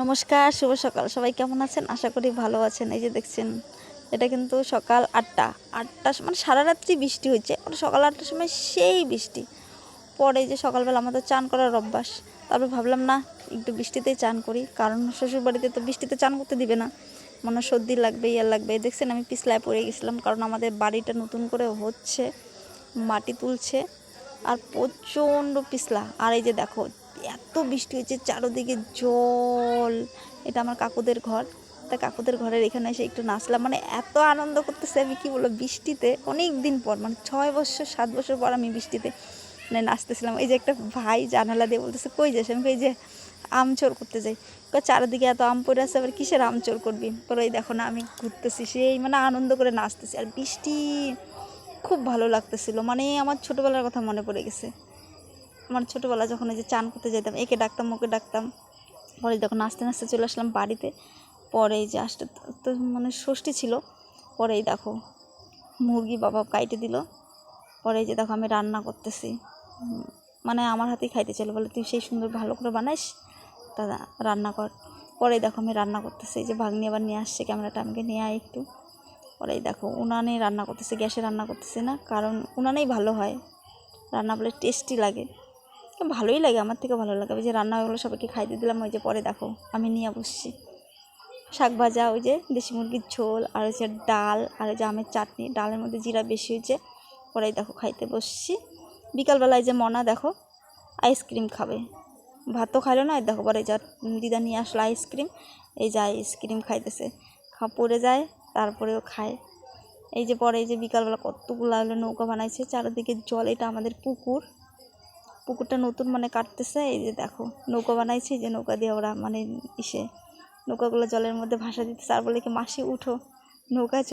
নমস্কার, শুভ সকাল। সবাই কেমন আছেন? আশা করি ভালো আছেন। এই যে দেখছেন, এটা কিন্তু সকাল আটটা। আটটা মানে সারা রাত্রি বৃষ্টি হচ্ছে সকাল আটটার সময় সেই বৃষ্টি। পরে যে সকালবেলা আমাদের চান করার অভ্যাস, তারপর ভাবলাম, না, একটু বৃষ্টিতেই চান করি। কারণ শ্বশুরবাড়িতে তো বৃষ্টিতে চান করতে দিবে না। মনে সর্দি লাগবে ইয়ে লাগবে। দেখছেন, আমি পিছলায় পড়ে গেছিলাম কারণ আমাদের বাড়িটা নতুন করে হচ্ছে, মাটি তুলছে, আর প্রচণ্ড পিছলা। আর এই যে দেখো এত বৃষ্টি হয়েছে, চারোদিকে জল। এটা আমার কাকুদের ঘর। তা কাকুদের ঘরের এখানে এসে একটু নাচলাম। মানে এত আনন্দ করতেছে আমি, কি বলব, বৃষ্টিতে অনেক দিন পর মানে ছয় বছর, সাত বছর পর আমি বৃষ্টিতে মানে নাচতেছিলাম। এই যে একটা ভাই জানালা দিয়ে বলতেছে, কই যাস? আমি এই যে, আম চোর করতে যাই। চারিদিকে এত আম পড়ে আছে, আবার কিসের আম চোর করবি? পরে এই দেখো না, আমি ঘুরতেছি। সেই মানে আনন্দ করে নাচতেছি। আর বৃষ্টি খুব ভালো লাগতেছিল। মানে আমার ছোটোবেলার কথা মনে পড়ে গেছে। আমার ছোটোবেলা যখন এই যে চান করতে যেতাম, একে ডাকতাম, ওকে ডাকতাম। পরে যখন নাচতে নাচতে চলে আসলাম বাড়িতে, পরে এই যে আসতে তো মানে ষষ্ঠী ছিল, পরেই দেখো মুরগি বাবা কাইটে দিল। পরে যে দেখো আমি রান্না করতেছি। মানে আমার হাতেই খাইতে চলে বলে তুই সেই সুন্দর ভালো করে বানাইস, তা রান্না কর। পরে দেখো আমি রান্না করতেছি যে ভাগ্নি আবার নিয়ে আসছে ক্যামেরাটা আমাকে নিয়ে আয় একটু। পরেই দেখো উনানে রান্না করতেছে, গ্যাসে রান্না করতেছে না, কারণ উনানেই ভালো হয়। রান্না বলে টেস্টি লাগে। ভালোই লাগে, আমার থেকে ভালো লাগে। ওই যে রান্না হয়ে গেলো সবাইকে খাইতে দিলাম, ওই যে পরে দেখো, আমি নিয়ে বসছি। শাক ভাজা, ওই যে দেশি মুরগির ঝোল, আর হচ্ছে ডাল, আর যে আমের চাটনি। ডালের মধ্যে জিরা বেশি হয়েছে পরে দেখো খাইতে বসছি। বিকালবেলায় যে মনা দেখো, আইসক্রিম খাবে। ভাত তো খাইলো না দেখো পরে যা দিদা নিয়ে আসলো আইসক্রিম। এই যে আইসক্রিম খাইতেছে। খা পড়ে যায়, তারপরেও খায়। এই যে পরে এই যে বিকালবেলা কতগুলো হলো নৌকা বানাইছে, চারিদিকে জল, এটা আমাদের পুকুর। পুকুরটা নতুন মানে কাটতেছে, এই যে দেখো, নৌকা বানাইছে যে নৌকা দিয়ে ওরা মানে ইসে নৌকাগুলো জলের মধ্যে ভাসা দিতেছে। আর বলে কি, মাসি, উঠো, নৌকায়